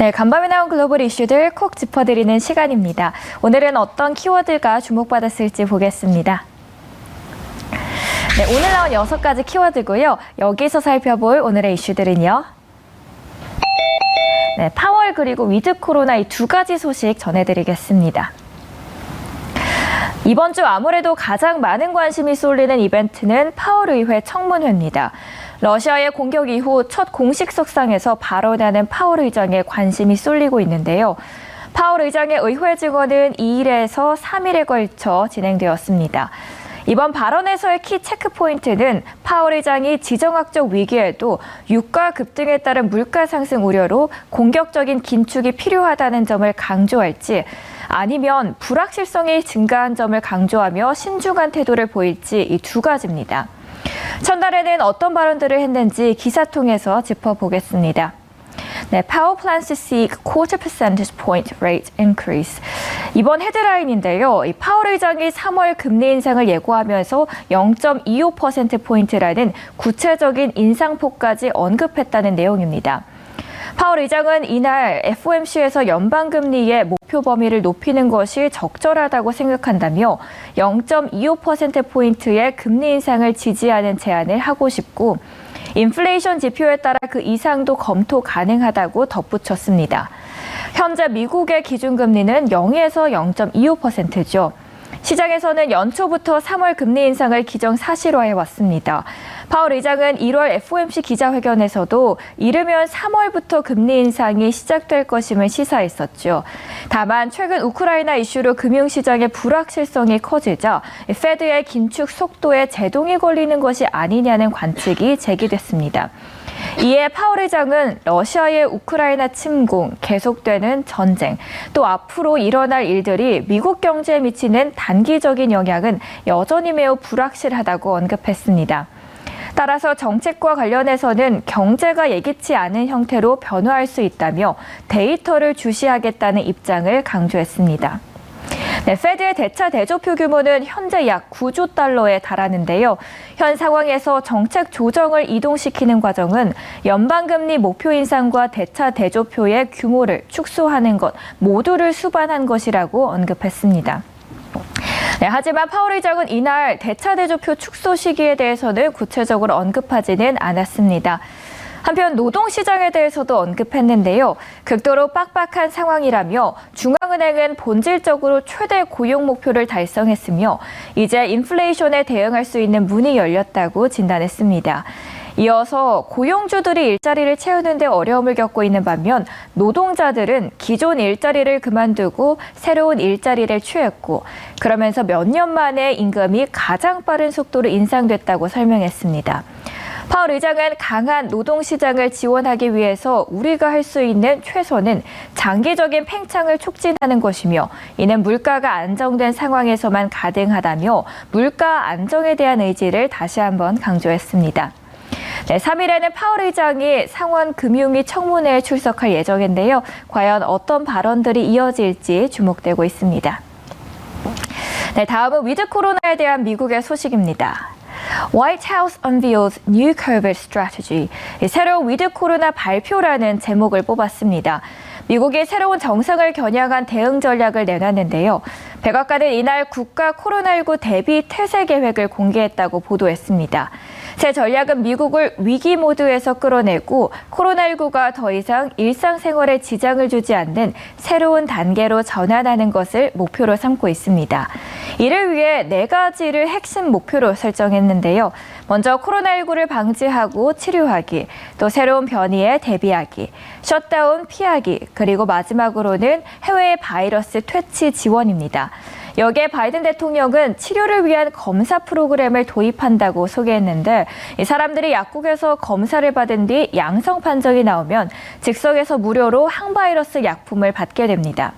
네, 간밤에 나온 글로벌 이슈들 콕 짚어드리는 시간입니다. 오늘은 어떤 키워드가 주목받았을지 보겠습니다. 네, 오늘 나온 여섯 가지 키워드고요. 여기서 살펴볼 오늘의 이슈들은요. 네, 파월 그리고 위드 코로나 이 두 가지 소식 전해드리겠습니다. 이번 주 아무래도 가장 많은 관심이 쏠리는 이벤트는 파월 의회 청문회입니다. 러시아의 공격 이후 첫 공식 석상에서 발언하는 파월 의장에 관심이 쏠리고 있는데요. 파월 의장의 의회 증언은 2일에서 3일에 걸쳐 진행되었습니다. 이번 발언에서의 키 체크 포인트는 파월 의장이 지정학적 위기에도 유가 급등에 따른 물가 상승 우려로 공격적인 긴축이 필요하다는 점을 강조할지 아니면 불확실성이 증가한 점을 강조하며 신중한 태도를 보일지 이 두 가지입니다. 첫날에는 어떤 발언들을 했는지 기사 통해서 짚어보겠습니다. 네, Power plans to seek quarter percentage point rate increase. 이번 헤드라인인데요. 이 파월 의장이 3월 금리 인상을 예고하면서 0.25% 포인트라는 구체적인 인상폭까지 언급했다는 내용입니다. 파월 의장은 이날 FOMC에서 연방금리의 목표 범위를 높이는 것이 적절하다고 생각한다며 0.25%포인트의 금리 인상을 지지하는 제안을 하고 싶고 인플레이션 지표에 따라 그 이상도 검토 가능하다고 덧붙였습니다. 현재 미국의 기준금리는 0에서 0.25%죠. 시장에서는 연초부터 3월 금리 인상을 기정 사실화해 왔습니다. 파월 의장은 1월 FOMC 기자회견에서도 이르면 3월부터 금리 인상이 시작될 것임을 시사했었죠. 다만 최근 우크라이나 이슈로 금융시장의 불확실성이 커지자 페드의 긴축 속도에 제동이 걸리는 것이 아니냐는 관측이 제기됐습니다. 이에 파월 의장은 러시아의 우크라이나 침공, 계속되는 전쟁, 또 앞으로 일어날 일들이 미국 경제에 미치는 단기적인 영향은 여전히 매우 불확실하다고 언급했습니다. 따라서 정책과 관련해서는 경제가 예기치 않은 형태로 변화할 수 있다며 데이터를 주시하겠다는 입장을 강조했습니다. 네, 페드의 대차 대조표 규모는 현재 약 9조 달러에 달하는데요. 현 상황에서 정책 조정을 이동시키는 과정은 연방금리 목표 인상과 대차 대조표의 규모를 축소하는 것 모두를 수반한 것이라고 언급했습니다. 네, 하지만 파월 의장은 이날 대차 대조표 축소 시기에 대해서는 구체적으로 언급하지는 않았습니다. 한편 노동시장에 대해서도 언급했는데요. 극도로 빡빡한 상황이라며 중앙은행은 본질적으로 최대 고용 목표를 달성했으며 이제 인플레이션에 대응할 수 있는 문이 열렸다고 진단했습니다. 이어서 고용주들이 일자리를 채우는데 어려움을 겪고 있는 반면 노동자들은 기존 일자리를 그만두고 새로운 일자리를 취했고 그러면서 몇 년 만에 임금이 가장 빠른 속도로 인상됐다고 설명했습니다. 파월 의장은 강한 노동 시장을 지원하기 위해서 우리가 할 수 있는 최선은 장기적인 팽창을 촉진하는 것이며 이는 물가가 안정된 상황에서만 가능하다며 물가 안정에 대한 의지를 다시 한번 강조했습니다. 네, 3일에는 파월 의장이 상원 금융위 청문회에 출석할 예정인데요. 과연 어떤 발언들이 이어질지 주목되고 있습니다. 네, 다음은 위드 코로나에 대한 미국의 소식입니다. White House unveils new COVID strategy. 새로운 위드 코로나 발표라는 제목을 뽑았습니다. 미국이 새로운 정상을 겨냥한 대응 전략을 내놨는데요. 백악관은 이날 국가 코로나19 대비 태세 계획을 공개했다고 보도했습니다. 새 전략은 미국을 위기 모드에서 끌어내고 코로나19가 더 이상 일상생활에 지장을 주지 않는 새로운 단계로 전환하는 것을 목표로 삼고 있습니다. 이를 위해 네 가지를 핵심 목표로 설정했는데요. 먼저 코로나19를 방지하고 치료하기, 또 새로운 변이에 대비하기, 셧다운 피하기, 그리고 마지막으로는 해외 바이러스 퇴치 지원입니다. 여기에 바이든 대통령은 치료를 위한 검사 프로그램을 도입한다고 소개했는데 이 사람들이 약국에서 검사를 받은 뒤 양성 판정이 나오면 즉석에서 무료로 항바이러스 약품을 받게 됩니다.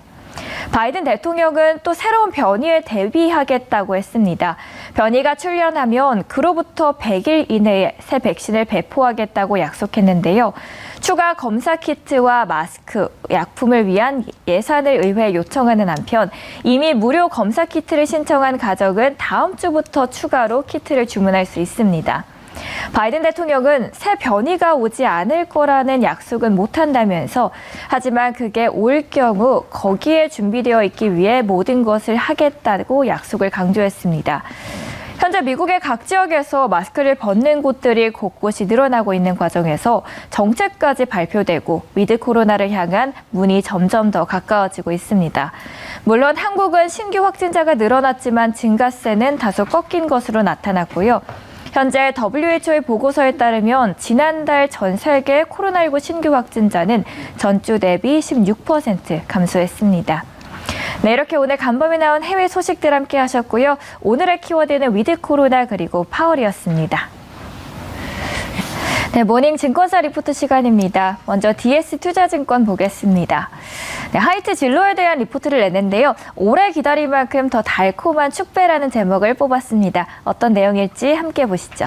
바이든 대통령은 또 새로운 변이에 대비하겠다고 했습니다. 변이가 출현하면 그로부터 100일 이내에 새 백신을 배포하겠다고 약속했는데요. 추가 검사 키트와 마스크, 약품을 위한 예산을 의회에 요청하는 한편 이미 무료 검사 키트를 신청한 가족은 다음 주부터 추가로 키트를 주문할 수 있습니다. 바이든 대통령은 새 변이가 오지 않을 거라는 약속은 못한다면서 하지만 그게 올 경우 거기에 준비되어 있기 위해 모든 것을 하겠다고 약속을 강조했습니다. 현재 미국의 각 지역에서 마스크를 벗는 곳들이 곳곳이 늘어나고 있는 과정에서 정책까지 발표되고 위드 코로나를 향한 문이 점점 더 가까워지고 있습니다. 물론 한국은 신규 확진자가 늘어났지만 증가세는 다소 꺾인 것으로 나타났고요. 현재 WHO의 보고서에 따르면 지난달 전 세계 코로나19 신규 확진자는 전주 대비 16% 감소했습니다. 네, 이렇게 오늘 간밤에 나온 해외 소식들 함께 하셨고요. 오늘의 키워드는 위드 코로나 그리고 파월이었습니다. 네, 모닝 증권사 리포트 시간입니다. 먼저 DS 투자증권 보겠습니다. 네, 하이트 진로에 대한 리포트를 냈는데요. 오래 기다릴 만큼 더 달콤한 축배라는 제목을 뽑았습니다. 어떤 내용일지 함께 보시죠.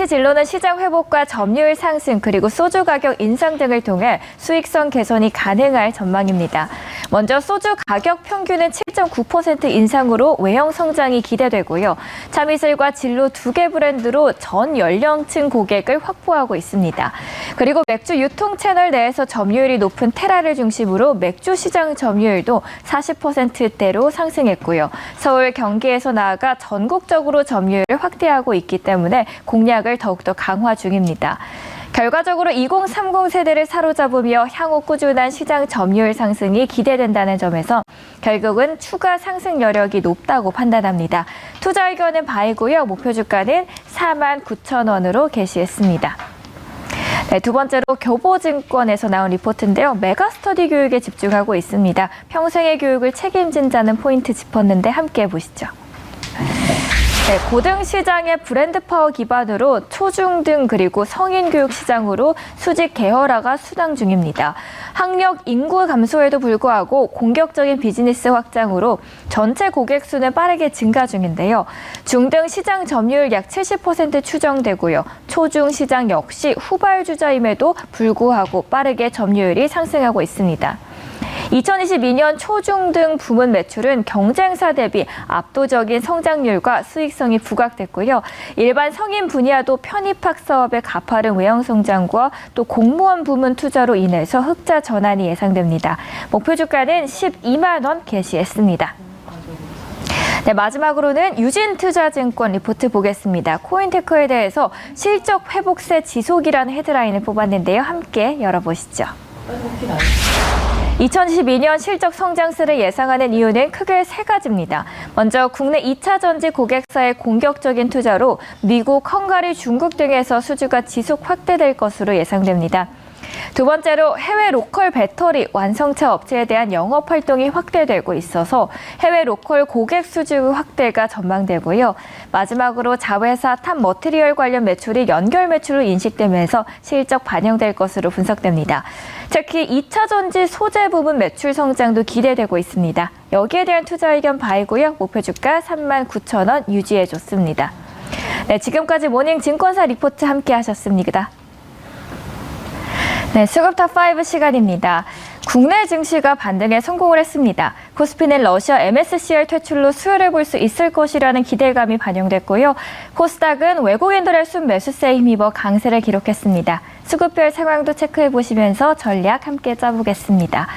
하이트 진로는 시장 회복과 점유율 상승 그리고 소주 가격 인상 등을 통해 수익성 개선이 가능할 전망입니다. 먼저 소주 가격 평균은 7.9% 인상으로 외형 성장이 기대되고요. 참이슬과 진로 두 개 브랜드로 전 연령층 고객을 확보하고 있습니다. 그리고 맥주 유통 채널 내에서 점유율이 높은 테라를 중심으로 맥주 시장 점유율도 40%대로 상승했고요. 서울, 경기에서 나아가 전국적으로 점유율을 확대하고 있기 때문에 공략을 더욱더 강화 중입니다. 결과적으로 2030 세대를 사로잡으며 향후 꾸준한 시장 점유율 상승이 기대된다는 점에서 결국은 추가 상승 여력이 높다고 판단합니다. 투자 의견은 바이고요. 목표 주가는 4만 9천 원으로 게시했습니다. 네, 두 번째로 교보증권에서 나온 리포트인데요. 메가스터디 교육에 집중하고 있습니다. 평생의 교육을 책임진다는 포인트 짚었는데 함께 보시죠. 네, 고등 시장의 브랜드 파워 기반으로 초중등 그리고 성인 교육 시장으로 수직 개혁화가 수당 중입니다. 학력 인구 감소에도 불구하고 공격적인 비즈니스 확장으로 전체 고객 수는 빠르게 증가 중인데요. 중등 시장 점유율 약 70% 추정되고요. 초중 시장 역시 후발 주자임에도 불구하고 빠르게 점유율이 상승하고 있습니다. 2022년 초중 등 부문 매출은 경쟁사 대비 압도적인 성장률과 수익성이 부각됐고요. 일반 성인 분야도 편입학 사업의 가파른 외형 성장과 또 공무원 부문 투자로 인해서 흑자 전환이 예상됩니다. 목표 주가는 12만 원 게시했습니다. 네, 마지막으로는 유진투자증권 리포트 보겠습니다. 코인테크에 대해서 실적 회복세 지속이라는 헤드라인을 뽑았는데요. 함께 열어보시죠. 2022년 실적 성장세를 예상하는 이유는 크게 세 가지입니다. 먼저 국내 2차 전지 고객사의 공격적인 투자로 미국, 헝가리, 중국 등에서 수주가 지속 확대될 것으로 예상됩니다. 두 번째로 해외 로컬 배터리 완성차 업체에 대한 영업 활동이 확대되고 있어서 해외 로컬 고객 수주 확대가 전망되고요. 마지막으로 자회사 탑 머티리얼 관련 매출이 연결 매출로 인식되면서 실적 반영될 것으로 분석됩니다. 특히 2차 전지 소재 부분 매출 성장도 기대되고 있습니다. 여기에 대한 투자 의견 바이고요. 목표 주가 3만 9천 원 유지해 줬습니다. 네, 지금까지 모닝 증권사 리포트 함께 하셨습니다. 네, 수급 탑 5 시간입니다. 국내 증시가 반등에 성공을 했습니다. 코스피는 러시아 MSCR 퇴출로 수혜를 볼 수 있을 것이라는 기대감이 반영됐고요. 코스닥은 외국인들의 순매수세에 힘입어 강세를 기록했습니다. 수급별 상황도 체크해 보시면서 전략 함께 짜보겠습니다.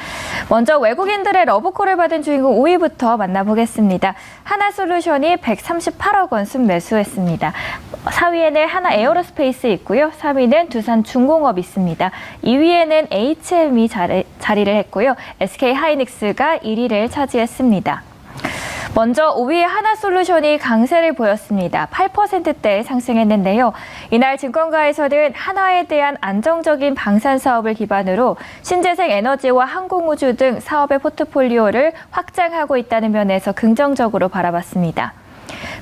먼저 외국인들의 러브콜을 받은 주인공 5위부터 만나보겠습니다. 하나솔루션이 138억 원 순매수했습니다. 4위에는 하나 에어로스페이스 있고요. 3위는 두산 중공업 있습니다. 2위에는 HM이 자리를 했고요. SK 하이닉스가 1위를 차지했습니다. 먼저 5위 하나솔루션이 강세를 보였습니다. 8%대 상승했는데요. 이날 증권가에서는 하나에 대한 안정적인 방산 사업을 기반으로 신재생 에너지와 항공우주 등 사업의 포트폴리오를 확장하고 있다는 면에서 긍정적으로 바라봤습니다.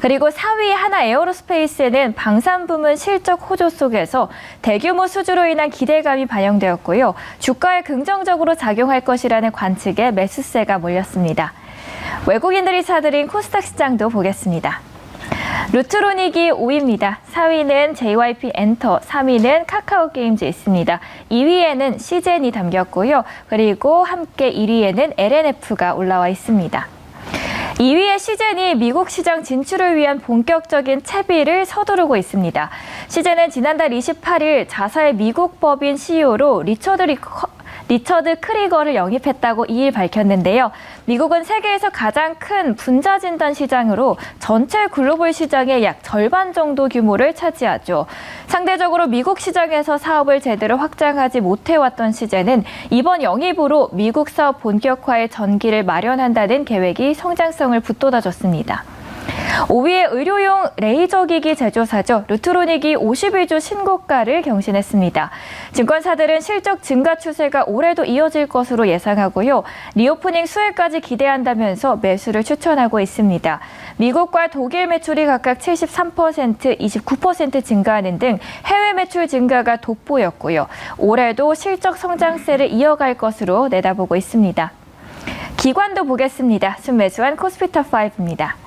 그리고 4위 하나 에어로스페이스에는 방산 부문 실적 호조 속에서 대규모 수주로 인한 기대감이 반영되었고요. 주가에 긍정적으로 작용할 것이라는 관측에 매수세가 몰렸습니다. 외국인들이 사들인 코스닥 시장도 보겠습니다. 루트로닉이 5위입니다. 4위는 JYP 엔터, 3위는 카카오 게임즈 있습니다. 2위에는 시젠이 담겼고요. 그리고 함께 1위에는 LNF가 올라와 있습니다. 2위의 시젠이 미국 시장 진출을 위한 본격적인 채비를 서두르고 있습니다. 시젠은 지난달 28일 자사의 미국 법인 CEO로 리처드 리커, 리처드 크리거를 영입했다고 2일 밝혔는데요. 미국은 세계에서 가장 큰 분자 진단 시장으로 전체 글로벌 시장의 약 절반 정도 규모를 차지하죠. 상대적으로 미국 시장에서 사업을 제대로 확장하지 못해왔던 시제는 이번 영입으로 미국 사업 본격화의 전기를 마련한다는 계획이 성장성을 붙돋아줬습니다. 5위의 의료용 레이저 기기 제조사죠. 루트로닉이 51조 신고가를 경신했습니다. 증권사들은 실적 증가 추세가 올해도 이어질 것으로 예상하고요. 리오프닝 수혜까지 기대한다면서 매수를 추천하고 있습니다. 미국과 독일 매출이 각각 73%, 29% 증가하는 등 해외 매출 증가가 돋보였고요. 올해도 실적 성장세를 이어갈 것으로 내다보고 있습니다. 기관도 보겠습니다. 순매수한 코스피터 5입니다.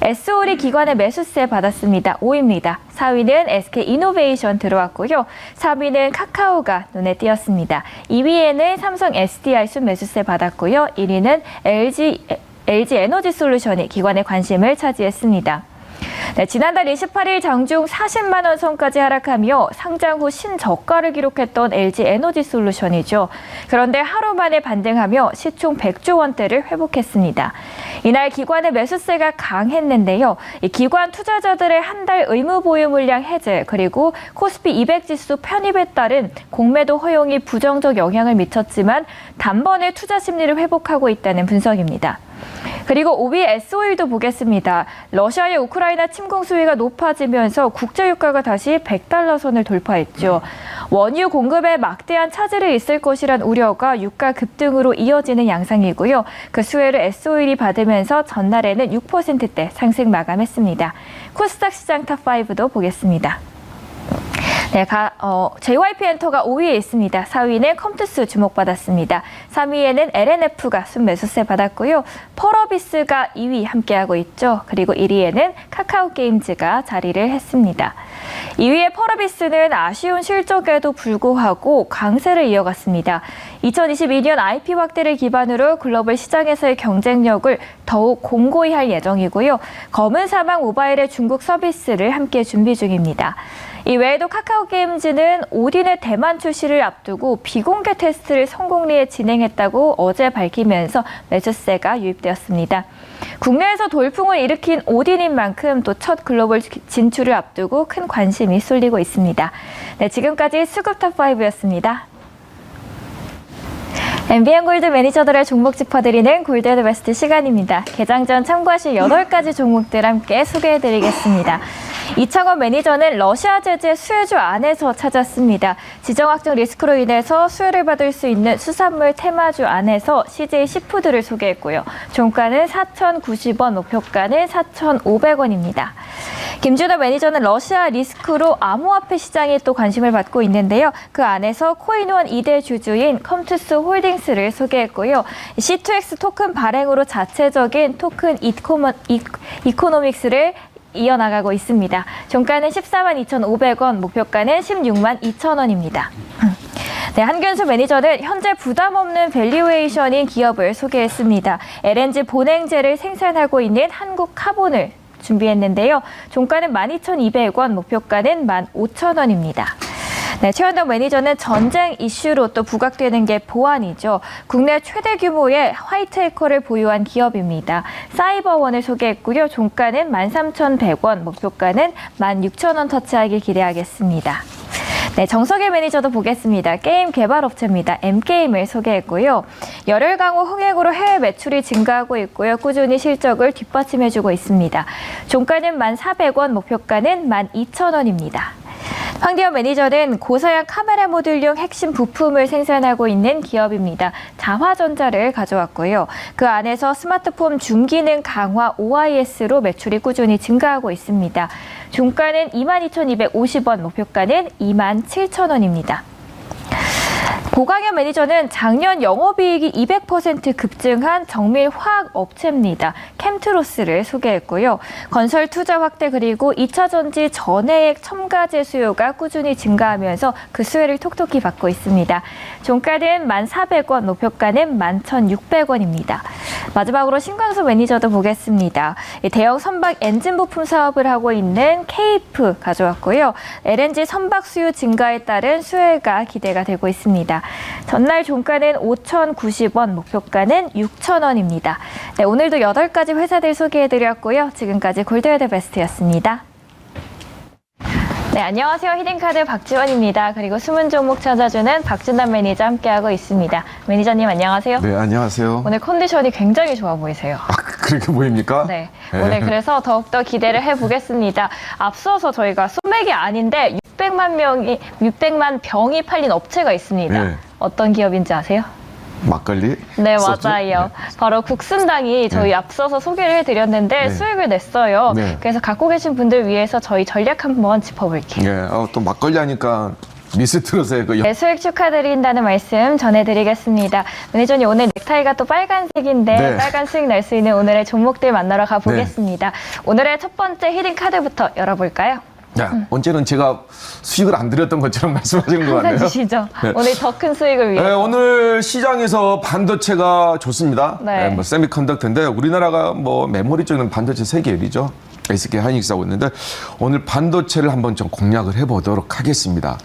SO리 기관의 매수세 받았습니다. 5위입니다. 4위는 SK 이노베이션 들어왔고요. 3위는 카카오가 눈에 띄었습니다. 2위에는 삼성 SDI 순매수세 받았고요. 1위는 LG, LG 에너지 솔루션이 기관의 관심을 차지했습니다. 네, 지난달 28일 장중 40만 원 선까지 하락하며 상장 후 신저가를 기록했던 LG 에너지 솔루션이죠. 그런데 하루 만에 반등하며 시총 100조 원대를 회복했습니다. 이날 기관의 매수세가 강했는데요. 이 기관 투자자들의 한 달 의무 보유 물량 해제 그리고 코스피 200 지수 편입에 따른 공매도 허용이 부정적 영향을 미쳤지만 단번에 투자 심리를 회복하고 있다는 분석입니다. 그리고 5위 S-오일도 보겠습니다. 러시아의 우크라이나 침공 수위가 높아지면서 국제 유가가 다시 100달러 선을 돌파했죠. 원유 공급에 막대한 차질이 있을 것이란 우려가 유가 급등으로 이어지는 양상이고요. 그 수혜를 S-오일이 받으면서 전날에는 6%대 상승 마감했습니다. 코스닥 시장 탑5도 보겠습니다. 네, 가, 어, JYP 엔터가 5위에 있습니다. 4위는 컴투스 주목받았습니다. 3위에는 LNF가 순매수세 받았고요. 펄어비스가 2위 함께하고 있죠. 그리고 1위에는 카카오 게임즈가 자리를 했습니다. 2위의 펄어비스는 아쉬운 실적에도 불구하고 강세를 이어갔습니다. 2022년 IP 확대를 기반으로 글로벌 시장에서의 경쟁력을 더욱 공고히 할 예정이고요. 검은 사막 모바일의 중국 서비스를 함께 준비 중입니다. 이 외에도 카카오 게임즈는 오딘의 대만 출시를 앞두고 비공개 테스트를 성공리에 진행했다고 어제 밝히면서 매수세가 유입되었습니다. 국내에서 돌풍을 일으킨 오딘인 만큼 또 첫 글로벌 진출을 앞두고 큰 관심이 쏠리고 있습니다. 네, 지금까지 수급 탑 5였습니다. MBN 골드 매니저들의 종목 짚어드리는 골드 베스트 시간입니다. 개장 전 참고하실 8가지 종목들 함께 소개해드리겠습니다. 이창원 매니저는 러시아 제재 수혜주 안에서 찾았습니다. 지정 확정 리스크로 인해서 수혜를 받을 수 있는 수산물 테마주 안에서 CJ 시푸드를 소개했고요. 종가는 4,090원, 목표가는 4,500원입니다. 김준호 매니저는 러시아 리스크로 암호화폐 시장에 또 관심을 받고 있는데요. 그 안에서 코인원 2대 주주인 컴투스 홀딩스를 소개했고요. C2X 토큰 발행으로 자체적인 토큰 이코노, 이코노믹스를 이어나가고 있습니다. 종가는 14만 2,500원, 목표가는 16만 2천원입니다. 네, 한균수 매니저는 현재 부담 없는 밸류에이션인 기업을 소개했습니다. LNG 본행제를 생산하고 있는 한국 카본을 준비했는데요. 종가는 12,200원, 목표가는 15,000원입니다. 네, 최현덕 매니저는 전쟁 이슈로 또 부각되는 게 보안이죠. 국내 최대 규모의 화이트 해커를 보유한 기업입니다. 사이버원을 소개했고요. 종가는 13,100원, 목표가는 16,000원 터치하길 기대하겠습니다. 네, 정석의 매니저도 보겠습니다. 게임 개발 업체입니다. M게임을 소개했고요. 열흘 강호 흥행으로 해외 매출이 증가하고 있고요. 꾸준히 실적을 뒷받침해주고 있습니다. 종가는 1,400원, 목표가는 12,000원입니다. 황대현 매니저는 고사양 카메라 모듈용 핵심 부품을 생산하고 있는 기업입니다. 자화전자를 가져왔고요. 그 안에서 스마트폰 줌 기능 강화 OIS로 매출이 꾸준히 증가하고 있습니다. 종가는 22,250원, 목표가는 27,000원입니다. 고강현 매니저는 작년 영업이익이 200% 급증한 정밀 화학 업체입니다. 캠트로스를 소개했고요. 건설 투자 확대 그리고 2차 전지 전해액 첨가제 수요가 꾸준히 증가하면서 그 수혜를 톡톡히 받고 있습니다. 종가는 1,400원, 목표가는 11,600원입니다. 마지막으로 신광수 매니저도 보겠습니다. 이 대형 선박 엔진 부품 사업을 하고 있는 케이프 가져왔고요. LNG 선박 수요 증가에 따른 수혜가 기대가 되고 있습니다. 전날 종가는 5,090원, 목표가는 6,000원입니다. 네, 오늘도 8가지 회사들 소개해드렸고요. 지금까지 골드웨더 베스트였습니다. 네, 안녕하세요. 히든카드 박지원입니다. 그리고 숨은 종목 찾아주는 박준남 매니저 함께하고 있습니다. 매니저님 안녕하세요. 네, 안녕하세요. 오늘 컨디션이 굉장히 좋아 보이세요. 아, 그렇게 보입니까? 네. 오늘 그래서 더욱더 기대를 해보겠습니다. 앞서서 저희가 소맥이 아닌데 600만 명이, 600만 병이 팔린 업체가 있습니다. 네. 어떤 기업인지 아세요? 막걸리? 네, 소주? 맞아요. 바로 국순당이 저희 네. 앞서서 소개를 해드렸는데 네. 수익을 냈어요. 네. 그래서 갖고 계신 분들 위해서 저희 전략 한번 짚어볼게요. 네, 어, 또 막걸리 하니까 미스트롯의 그 네, 수익 축하드린다는 말씀 전해드리겠습니다. 매니저님 오늘 넥타이가 또 빨간색인데 네. 빨간 수익 날 수 있는 오늘의 종목들 만나러 가보겠습니다. 오늘의 첫 번째 히든 카드부터 열어볼까요? 야, 언제는 제가 수익을 안 드렸던 것처럼 말씀하시는 것 같네요. 주시죠. 네. 오늘 더 큰 수익을 위해. 네, 오늘 시장에서 반도체가 좋습니다. 네. 네, 뭐 세미컨덕터인데 우리나라가 뭐 메모리 쪽에는 반도체 세 개일이죠. SK 하이닉스하고 있는데 오늘 반도체를 한번 좀 공략을 해보도록 하겠습니다.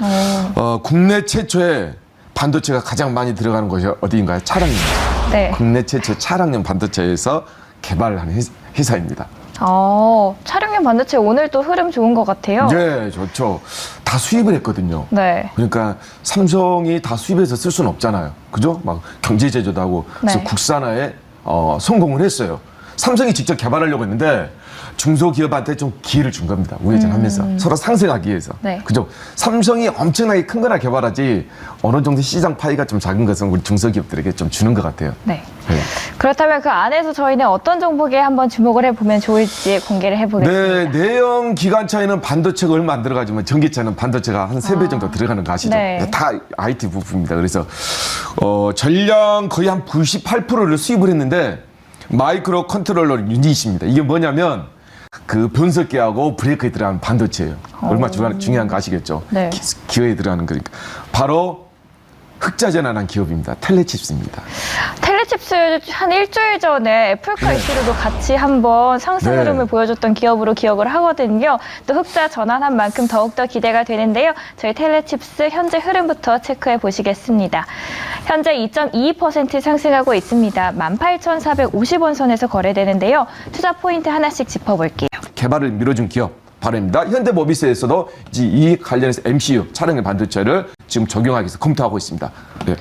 어, 국내 최초의 반도체가 가장 많이 들어가는 곳이 어디인가요? 차량입니다. 네. 국내 최초 차량용 반도체에서 개발하는 회사- 회사입니다. 어, 촬영용 반도체 오늘 또 흐름 좋은 것 같아요. 네, 좋죠. 다 수입을 했거든요. 네. 그러니까 삼성이 다 수입해서 쓸 수는 없잖아요. 그죠? 막 경제 제조도 하고 그래서 네. 국산화에 어, 성공을 했어요. 삼성이 직접 개발하려고 했는데 중소기업한테 좀 기회를 준 겁니다. 우회전하면서 서로 상생하기 위해서. 음. 네. 그죠? 삼성이 엄청나게 큰 거나 개발하지 어느 정도 시장 파이가 좀 작은 것은 우리 중소기업들에게 좀 주는 것 같아요. 네. 네. 그렇다면 그 안에서 저희는 어떤 종목에 한번 주목을 해보면 좋을지 공개를 해보겠습니다. 네, 내연 기관차에는 반도체가 얼마 안 들어가지만 전기차는 반도체가 한 세 배 정도 들어가는 거 아시죠? 네. 다 IT 부품입니다. 그래서 어, 전량 거의 한 98%를 수입을 했는데 마이크로 컨트롤러 유닛입니다. 이게 뭐냐면 그 변속기하고 브레이크에 들어가는 반도체예요. 얼마 중요한, 중요한 거 아시겠죠? 네. 기, 기어에 들어가는 거니까 바로 흑자 전환한 기업입니다. 텔레칩스입니다. 텔레칩스 한 일주일 전에 애플카 이슈로도 같이 한번 상승 네. 흐름을 보여줬던 기업으로 기억을 하거든요. 또 흑자 전환한 만큼 더욱더 기대가 되는데요. 저희 텔레칩스 현재 흐름부터 체크해 보시겠습니다. 현재 2.22% 상승하고 있습니다. 18,450원 선에서 거래되는데요. 투자 포인트 하나씩 짚어볼게요. 개발을 밀어준 기업 바로입니다. 현대모비스에서도 이제 이 관련해서 MCU 차량의 반도체를 지금 적용하기 위해서 검토하고 있습니다. 네.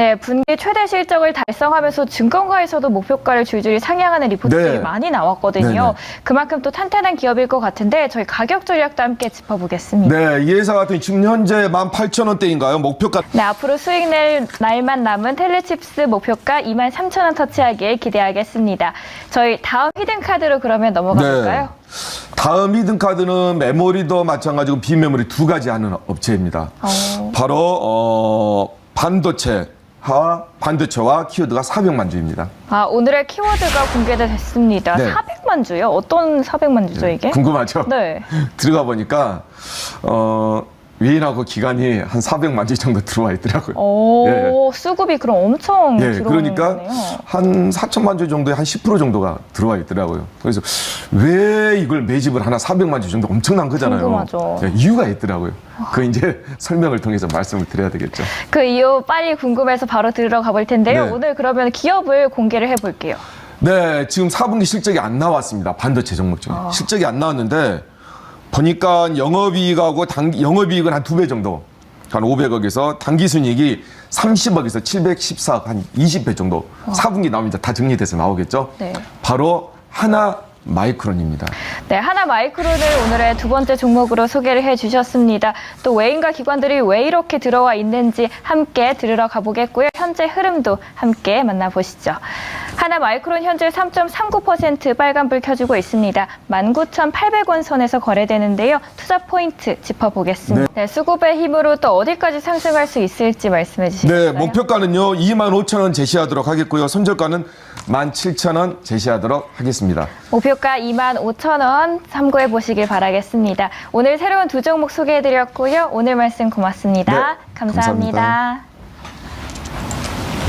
네, 분기 최대 실적을 달성하면서 증권가에서도 목표가를 줄줄이 상향하는 리포트들이 네. 많이 나왔거든요. 네네. 그만큼 또 탄탄한 기업일 것 같은데 저희 가격 전략도 함께 짚어보겠습니다. 네, 이 회사 같은 지금 현재 18,000원대인가요? 목표가 네, 앞으로 수익 낼 날만 남은 텔레칩스 목표가 23,000원 터치하길 기대하겠습니다. 저희 다음 히든 카드로 그러면 넘어가 볼까요? 다음 히든 카드는 메모리도 마찬가지고 비메모리 두 가지 하는 업체입니다. 어. 바로 어, 반도체 와 반도체와 키워드가 400만 주입니다. 아, 오늘의 키워드가 공개됐습니다. 네. 400만 주요? 어떤 400만 주죠, 이게? 궁금하죠? 네. 들어가 보니까 어, 외인하고 기간이 한 400만 주 정도 들어와 있더라고요. 오, 수급이 그럼 엄청 예, 들어오는 그러니까 거네요. 한 4천만 주 정도에 한 10% 정도가 들어와 있더라고요. 그래서 왜 이걸 매집을 하나 400만 주 정도 엄청난 거잖아요. 궁금하죠. 예, 이유가 있더라고요. 그 이제 설명을 통해서 말씀을 드려야 되겠죠. 그 이유 빨리 궁금해서 바로 들으러 가볼 텐데요. 네. 오늘 그러면 기업을 공개를 해볼게요. 네, 지금 4분기 실적이 안 나왔습니다. 반도체 종목 중에. 아. 실적이 안 나왔는데 보니까 영업이익하고 당 영업이익은 한 두 배 정도. 한 500억에서 당기 순이익이 30억에서 714억 한 20배 정도. 4분기 나오면 다 정리돼서 나오겠죠. 네. 바로 하나 마이크론입니다. 네, 하나 마이크론을 오늘의 두 번째 종목으로 소개를 해주셨습니다. 또 외인과 기관들이 왜 이렇게 들어와 있는지 함께 들으러 가보겠고요. 현재 흐름도 함께 만나보시죠. 하나 마이크론 현재 3.39% 빨간불 켜주고 있습니다. 19,800원 선에서 거래되는데요. 투자 포인트 짚어보겠습니다. 네, 수급의 힘으로 또 어디까지 상승할 수 있을지 말씀해 주시겠어요? 네, 목표가는요. 2만 5천 원 제시하도록 하겠고요. 손절가는 1만 7천 원 제시하도록 하겠습니다. 목표가 25,000원 참고해 보시길 바라겠습니다. 오늘 새로운 두 종목 소개해 드렸고요. 오늘 말씀 고맙습니다 네, 감사합니다. 감사합니다.